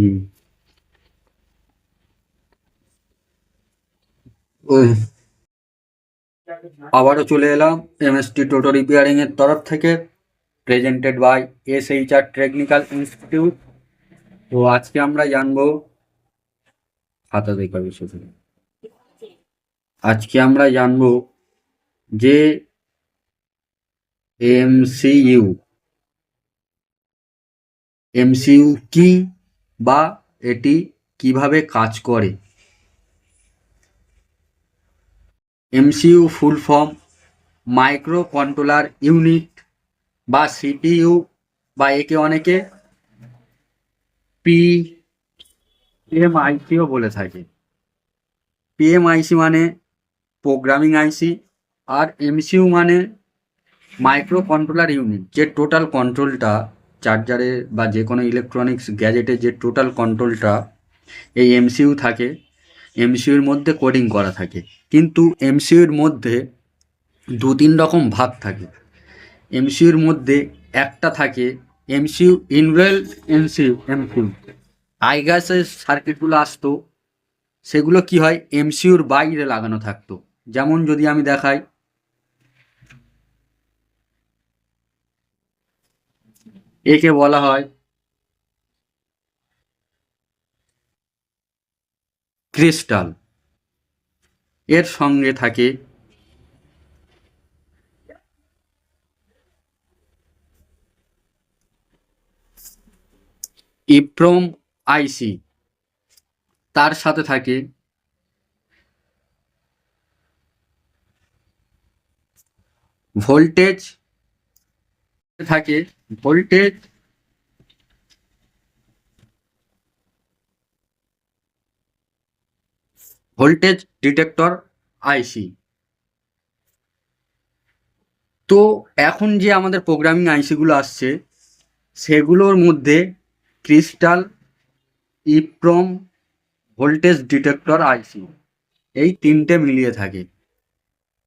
হুম ওই আবারও চলে এলাম এমএসটি টোটো রিপেয়ারিং এর তরফ থেকে presented by S H R technical institute তো আজকে আমরা জানব, খাতা দেখা বিষয় থেকে আজকে আমরা জানব যে এমসিইউ এমসিইউ কি? বা এটি কীভাবে কাজ করে। MCU full form micro controller unit বা সিপিইউ বা একে অনেকে পি পিএমআইসিও বলে থাকে। পিএমআইসি মানে প্রোগ্রামিং আইসি আর এমসিইউ মানে মাইক্রো কন্ট্রোলার ইউনিট, যে টোটাল কন্ট্রোলটা চার্জারে বা যে কোনো ইলেকট্রনিক্স গ্যাজেটে যে টোটাল কন্ট্রোলটা এই এমসিইউ থাকে এমসিইউর মধ্যে কোডিং করা থাকে। কিন্তু এমসিইউর মধ্যে দু তিন রকম ভাগ থাকে। এমসিইউর মধ্যে একটা থাকে এমসিইউ ইনভেল এমসিইউ এমসিইউ আইগাসের সার্কিটগুলো আসতো, সেগুলো কি হয়? এমসিইউর বাইরে লাগানো থাকতো। যেমন যদি আমি দেখাই একে বলা হয় ক্রিস্টাল। এর সঙ্গে থাকে ইপ্রোম আইসি। তার সাথে থাকে ভোল্টেজ থাকে ভোল্টেজ ভোল্টেজ ডিটেক্টর আইসি তো এখন যে আমাদের প্রোগ্রামিং আইসিগুলো আসছে, সেগুলোর মধ্যে crystal EPROM voltage detector IC এই তিনটে মিলিয়ে থাকে।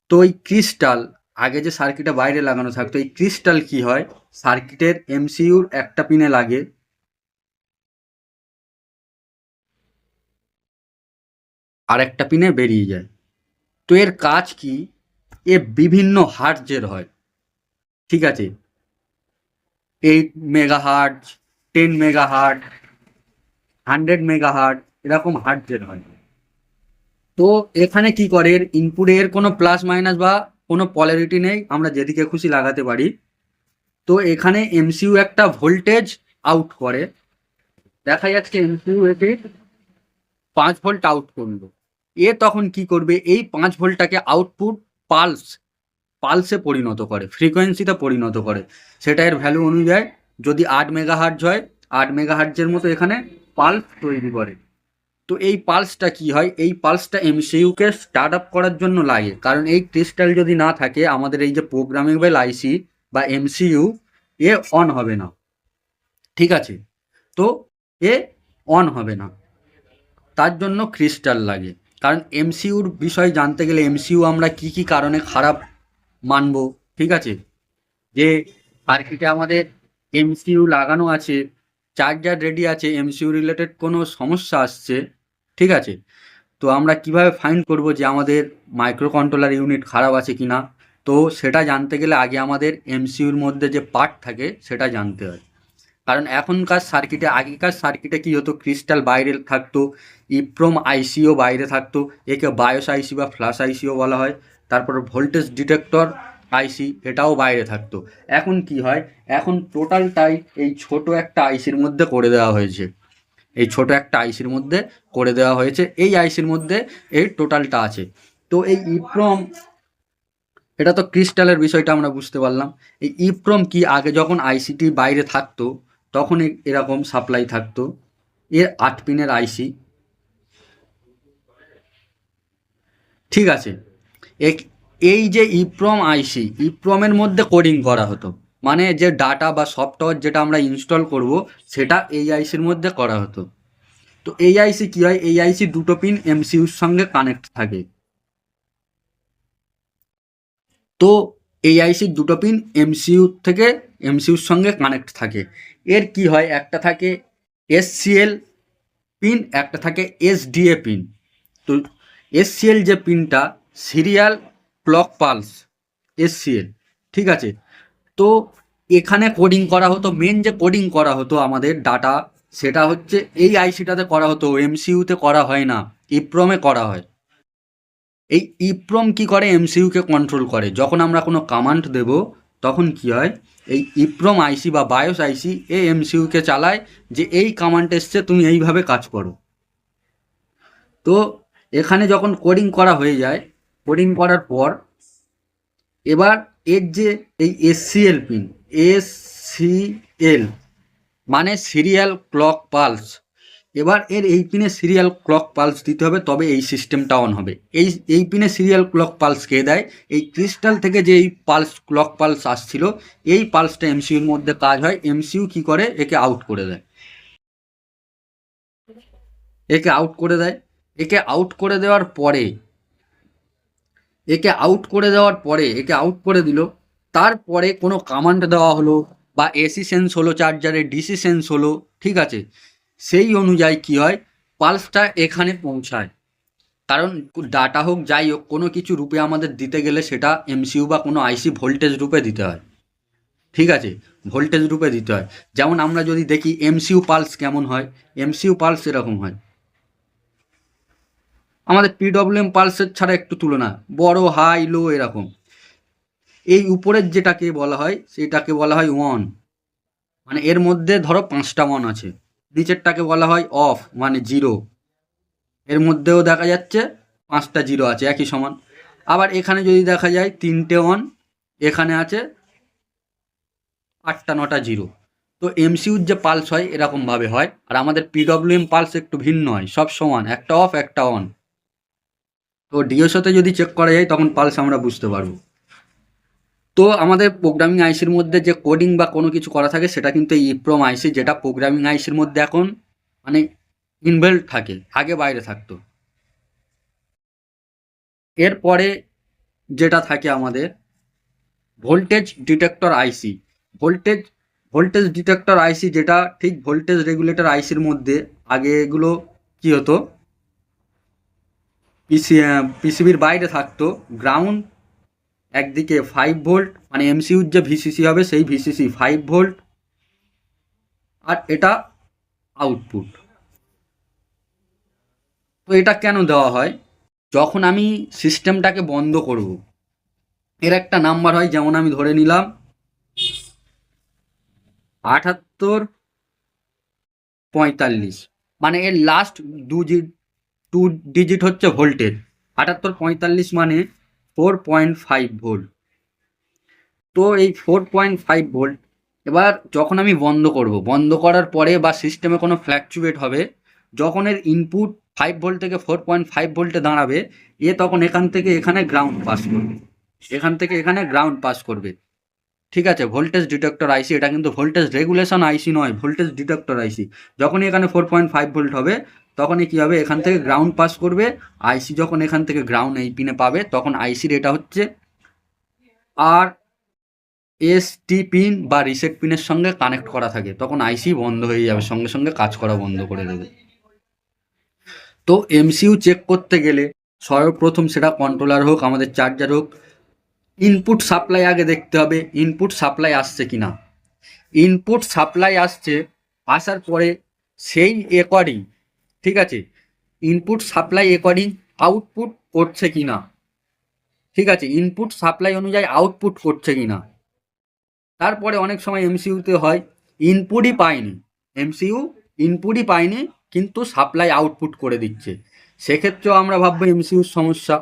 তো এই ক্রিস্টাল আগে যে সার্কিটে বাইরে লাগানো থাকতো, এই ক্রিস্টাল কি হয়? সার্কিটের এমসিইউর একটা পিনে লাগে। আর একটা পিনে বেরিয়ে যায়। তো এর কাজ কি? এ বিভিন্ন হার্টজের হয়। ঠিক আছে? Eight mega hertz ten mega hertz hundred mega hertz এরকম হার্টজের হয়। তো এখানে কি করে? এর কোনো প্লাস মাইনাস বা কোনো পলারিটি নেই, আমরা যেদিকে খুশি লাগাতে পারি। তো এখানে এমসিইউ একটা ভোল্টেজ আউট করে। দেখা যাচ্ছে এমসিইউ এতে পাঁচ ভোল্ট আউট করল। এ তখন কি করবে? এই পাঁচ ভোল্টটাকে আউটপুট পালস পালসে পরিণত করে ফ্রিকোয়েন্সিতে পরিণত করে। সেটা এর ভ্যালু অনুযায়ী যদি আট মেগা হার্জ হয়, আট মেগা হার্জের মতো এখানে পালস তৈরি করে। তো এই পালসটা কি হয়? এই পালসটা এমসিইউকে স্টার্ট আপ করার জন্য লাগে। কারণ এই ক্রিস্টাল যদি না থাকে, আমাদের এই যে প্রোগ্রামেবল আইসি বা এমসিইউ, এ অন হবে না। ঠিক আছে? তো এ অন হবে না। তার জন্য ক্রিস্টাল লাগে। কারণ এমসিইউর বিষয় জানতে গেলে এমসিইউ আমরা কি কি কারণে খারাপ মানব? ঠিক আছে? যে সার্কিটে আমাদের এমসিইউ লাগানো আছে। চার্জার রেডি আছে এমসিইউ রিলেটেড কোনো সমস্যা আসছে, ঠিক আছে? তো আমরা কীভাবে ফাইন্ড করব যে আমাদের মাইক্রো কন্ট্রোলার ইউনিট খারাপ আছে কি না তো সেটা জানতে গেলে আগে আমাদের এমসিইউর মধ্যে যে পার্ট থাকে, সেটা জানতে হয়। কারণ এখনকার সার্কিটে আগেকার সার্কিটে কি হতো? ক্রিস্টাল বাইরে থাকতো, ইপ্রোম আইসিও বাইরে থাকতো, একে বায়োস আইসি বা ফ্ল্যাশ আইসিও বলা হয়, তারপর ভোল্টেজ ডিটেক্টর আইসি এটাও বাইরে থাকতো। এখন কি হয়? এখন টোটালটাই এই ছোট একটা আইসির মধ্যে করে দেওয়া হয়েছে। এই ছোট একটা আইসির মধ্যে করে দেওয়া হয়েছে। এই আইসির মধ্যে এই টোটালটা আছে। তো এই ইপ্রম, এটা তো ক্রিস্টালের বিষয়টা আমরা বুঝতে পারলাম। এই ইপ্রম কি আগে যখন আইসিটি বাইরে থাকতো, তখন এরকম সাপ্লাই থাকতো? এর আট পিনের আইসি। ঠিক আছে। এই যে ইপ্রম আইসি, ইপ্রমের মধ্যে কোডিং করা হতো। মানে যে ডাটা বা সফটওয়্যার যেটা আমরা ইনস্টল করব, সেটা এই আইসির মধ্যে করা হতো। তো এই আইসি কি হয়? এই আইসি দুটো পিন এমসিউর সঙ্গে কানেক্ট থাকে। তো এই আইসির দুটো পিন এমসিইউ থেকে এমসিইউর সঙ্গে কানেক্ট থাকে। এর কি হয়? একটা থাকে এসসিএল পিন একটা থাকে এসডিএ পিন তো এসসিএল যে পিনটা সিরিয়াল ক্লক পালস এসসিএল ঠিক আছে? তো এখানে কোডিং করা হতো মেন যে কোডিং করা হতো আমাদের ডাটা সেটা হচ্ছে এই আইসিটাতে করা হতো এমসিইউতে করা হয় না ইপ্রমে করা হয়। এই ইপ্রম কি করে? এমসিইউকে কন্ট্রোল করে। যখন আমরা কোনো কমান্ড দেব, তখন কি হয়? এই ইপ্রম আইসি বা বায়োস আইসি এই এমসিইউকে চালায় যে এই কমান্ড এসছে, তুমি এইভাবে কাজ করো। তো এখানে যখন কোডিং করা হয়ে যায় কোডিং করার পর, এবার এর যে এই এসসিএল পিন এসসিএল মানে সিরিয়াল ক্লক পালস এবার এর এই পিনে সিরিয়াল ক্লক পালস দিতে হবে, তবে এই সিস্টেমটা অন হবে। এই এই পিনে সিরিয়াল ক্লক পালস কে দেয়? এই ক্রিস্টাল থেকে যে এই পালস ক্লক পালস আসছিল, এই পালসটা এমসিউর মধ্যে কাজ হয় এমসিউ কি করে? একে আউট করে দেয়। একে আউট করে দেয়। একে আউট করে দেওয়ার পরে একে আউট করে দেওয়ার পরে, একে আউট করে দিল। তারপরে কোনো কামান্ড দেওয়া হলো বা এসি সেন্স হলো চার্জারে ডিসি সেন্স হলো, ঠিক আছে? সেই অনুযায়ী কি হয়? পালসটা এখানে পৌঁছায়। কারণ ডাটা হোক, যাই হোক, কোনো কিছু রূপে আমাদের দিতে গেলে সেটা এমসিউ বা কোনো আইসি ভোল্টেজ রূপে দিতে হয়। ঠিক আছে? ভোল্টেজ রূপে দিতে হয়। যেমন আমরা যদি দেখি এমসিউ পালস কেমন হয়? এমসিউ পালস এরকম হয়। আমাদের পিডব্লিউএম পালসের ছাড়া একটু তুলনা, বড় হাই লো এরকম। এই উপরের যেটাকে বলা হয়, সেটাকে বলা হয় ওয়ান মানে এর মধ্যে ধরো পাঁচটা ওয়ান আছে। নিচেরটাকে বলা হয় অফ মানে জিরো এর মধ্যেও দেখা যাচ্ছে পাঁচটা জিরো আছে, একই সমান। আবার এখানে যদি দেখা যায় তিনটে ওয়ান এখানে আছে আটটা, নটা জিরো তো এমসিউর যে পালস হয়, এরকমভাবে হয়। আর আমাদের পিডব্লিউএম পালস একটু ভিন্ন হয়, সব সমান, একটা অফ একটা অন তো ডিওসোতে যদি চেক করা যায়, তখন পালস আমরা বুঝতে পারব। তো আমাদের প্রোগ্রামিং আইসির মধ্যে যে কোডিং বা কোনো কিছু করা থাকে, সেটা কিন্তু ইপ্রোম আইসি যেটা প্রোগ্রামিং আইসির মধ্যে এখন মানে ইনভেল্ট থাকে, আগে বাইরে থাকতো। এরপরে যেটা থাকে আমাদের voltage detector IC voltage voltage detector IC যেটা, ঠিক ভোল্টেজ রেগুলেটর আইসির মধ্যে, আগে এগুলো কী হতো? পিসি পিসিবির বাইরে থাকতো। গ্রাউন্ড একদিকে ফাইভ ভোল্ট মানে এমসিউর যে ভিসিসি হবে সেই ভিসিসি ফাইভ ভোল্ট আর এটা আউটপুট তো এটা কেন দেওয়া হয়? যখন আমি সিস্টেমটাকে বন্ধ করব, এর একটা নাম্বার হয়, যেমন আমি ধরে নিলাম, আটাত্তর পঁয়তাল্লিশ। মানে এর লাস্ট দু টু ডিজিট হচ্ছে ভোল্টেজ আটাত্তর পঁয়তাল্লিশ মানে ফোর পয়েন্ট ফাইভ ভোল্ট তো এই ফোর পয়েন্ট ফাইভ ভোল্ট এবার যখন আমি বন্ধ করব, বন্ধ করার পরে বা সিস্টেমে কোনো ফ্ল্যাকচুয়েট হবে, যখন এর ইনপুট ফাইভ ভোল্ট থেকে ফোর পয়েন্ট ফাইভ ভোল্টে দাঁড়াবে, এ তখন এখান থেকে এখানে গ্রাউন্ড পাস করবে, এখান থেকে এখানে গ্রাউন্ড পাস করবে। ঠিক আছে ভোল্টেজ ডিটেক্টর আইসি এটা কিন্তু ভোল্টেজ রেগুলেশন আইসি নয় ভোল্টেজ ডিটেক্টর আইসি যখনই এখানে ফোর পয়েন্ট ফাইভ ভোল্ট হবে তখনই কী হবে? এখান থেকে গ্রাউন্ড পাস করবে। আইসি যখন এখান থেকে গ্রাউন্ড এই পিনে পাবে, তখন আইসির এটা হচ্ছে আর এস টি পিন বা রিসেট পিনের সঙ্গে কানেক্ট করা থাকে। তখন আইসি বন্ধ হয়ে যাবে, সঙ্গে সঙ্গে কাজ করা বন্ধ করে দেবে। তো এমসিউ চেক করতে গেলে সর্বপ্রথম সেটা কন্ট্রোলার হোক, আমাদের চার্জার হোক ইনপুট সাপ্লাই আগে দেখতে হবে ইনপুট সাপ্লাই আসছে কি না ইনপুট সাপ্লাই আসছে, আসার পরে সেই অ্যাকর্ডিং ঠিক আছে? ইনপুট সাপ্লাই অ্যাকর্ডিং আউটপুট করছে কি না ঠিক আছে? ইনপুট সাপ্লাই অনুযায়ী আউটপুট করছে কি না তারপরে অনেক সময় এমসিউতে হয় ইনপুটই পায়নি। এমসিইউ ইনপুটই পায়নি, কিন্তু সাপ্লাই আউটপুট করে দিচ্ছে। সেক্ষেত্রেও আমরা ভাববো এমসিউর সমস্যা।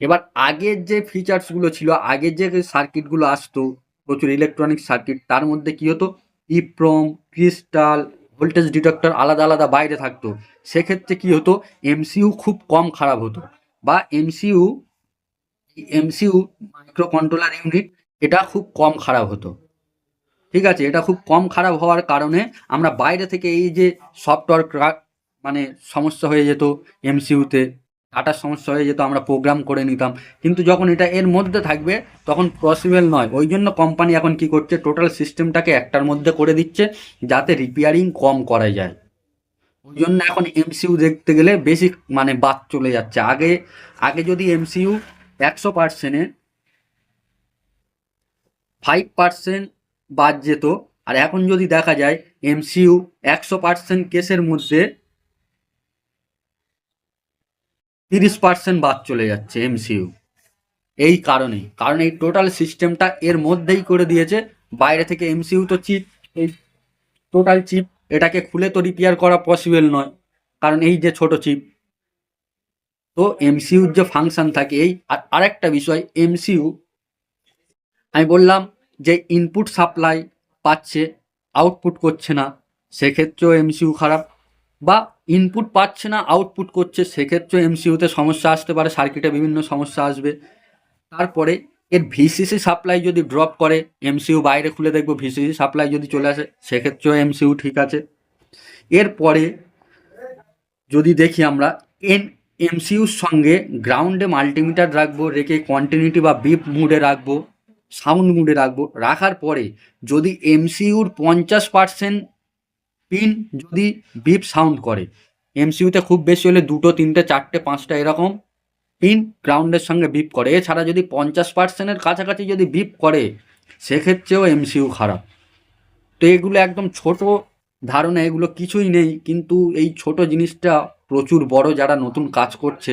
এবার আগের যে ফিচার্সগুলো ছিল, আগের যে সার্কিটগুলো আসতো, প্রচুর ইলেকট্রনিক সার্কিট তার মধ্যে কী হতো? ইপ্রম ক্রিস্টাল ভোল্টেজ ডিটেক্টর আলাদা আলাদা বাইরে থাকতো। সেক্ষেত্রে কি হতো? এমসিউ খুব কম খারাপ হতো। বা MCU MCU micro controller unit এটা খুব কম খারাপ হতো। ঠিক আছে? এটা খুব কম খারাপ হওয়ার কারণে আমরা বাইরে থেকে এই যে সফটওয়্যার মানে সমস্যা হয়ে যেত এমসিউতে ডাটার সমস্যা হয়ে যেত, আমরা প্রোগ্রাম করে নিতাম। কিন্তু যখন এটা এর মধ্যে থাকবে, তখন পসিবল নয়। ওই জন্য কোম্পানি এখন কি করছে টোটাল সিস্টেমটাকে একটার মধ্যে করে দিচ্ছে, যাতে রিপেয়ারিং কম করা যায়। ওই জন্য এখন এমসিইউ দেখতে গেলে বেশি মানে বাদ চলে যাচ্ছে। আগে আগে যদি এমসিইউ একশো পার্সেন্টে ফাইভ পার্সেন্ট বাদ যেত, আর এখন যদি দেখা যায় এমসিইউ একশো পার্সেন্ট কেসের মধ্যে তিরিশ পার্সেন্ট বাদ চলে যাচ্ছে এমসিইউ এই কারণেই, কারণ এই টোটাল সিস্টেমটা এর মধ্যেই করে দিয়েছে। বাইরে থেকে এমসিইউ তো চিপ এই টোটাল চিপ এটাকে খুলে তো রিপেয়ার করা পসিবল নয়, কারণ এই যে ছোট চিপ তো এমসিইউর যে ফাংশন থাকে এই, আর আরেকটা বিষয় এমসিইউ আমি বললাম যে ইনপুট সাপ্লাই পাচ্ছে আউটপুট করছে না, সেক্ষেত্রেও এমসিইউ খারাপ। বা ইনপুট পাচ্ছে না আউটপুট করছে সেক্ষেত্রেও এমসিইউতে সমস্যা আসতে পারে সার্কিটে বিভিন্ন সমস্যা আসবে। তারপরে এর ভিসিসি সাপ্লাই যদি ড্রপ করে এমসিইউ বাইরে খুলে দেখব ভিসিসি সাপ্লাই যদি চলে আসে, সেক্ষেত্রেও এমসিইউ ঠিক আছে। এরপরে যদি দেখি আমরা, এন এমসিইউর সঙ্গে গ্রাউন্ডে মাল্টিমিটার রাখব, রেখে কন্টিনিউটি বা বিপ মুডে রাখব সাউন্ড মুডে রাখব, রাখার পরে যদি এমসিইউর পঞ্চাশ পার্সেন্ট পিন যদি বিপ সাউন্ড করে। এমসিইউতে খুব বেশি হলে দুটো, তিনটে, চারটে, পাঁচটা এরকম পিন গ্রাউন্ডের সঙ্গে বিপ করে। এছাড়া যদি পঞ্চাশ পার্সেন্টের কাছাকাছি যদি বিপ করে, সেক্ষেত্রেও এমসিইউ খারাপ। তো এগুলো একদম ছোট ধারণা, এগুলো কিছুই নেই। কিন্তু এই ছোট জিনিসটা প্রচুর বড় যারা নতুন কাজ করছে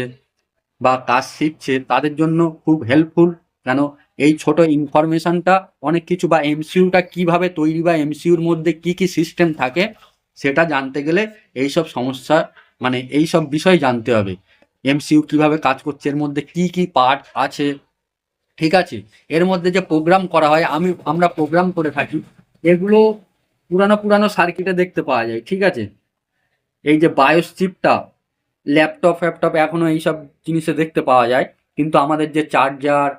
বা কাজ শিখছে, তাদের জন্য খুব হেল্পফুল কেন? এই ছোট ইনফরমেশনটা অনেক কিছু বা এমসিইউটা কীভাবে তৈরি বা এমসিইউর মধ্যে কি কি সিস্টেম থাকে সেটা জানতে গেলে এই সব সমস্যা মানে এই সব বিষয় জানতে হবে। এমসিইউ কীভাবে কাজ করছে, এর মধ্যে কি কি পার্ট আছে? ঠিক আছে? এর মধ্যে যে প্রোগ্রাম করা হয়, আমি, আমরা প্রোগ্রাম করে থাকি, এগুলো পুরানো পুরানো সার্কিটে দেখতে পাওয়া যায়, ঠিক আছে? এই যে বায়োস চিপটা ল্যাপটপ ফ্যাপটপ এখনও এইসব জিনিসে দেখতে পাওয়া যায়, কিন্তু আমাদের যে চার্জার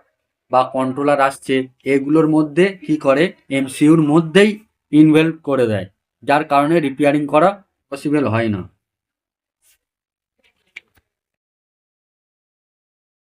বা কন্ট্রোলার আসছে, এগুলোর মধ্যে কি করে এমসিউর মধ্যেই ইনভলভ করে দেয়। যার কারণে রিপেয়ারিং করা পসিবল হয় না।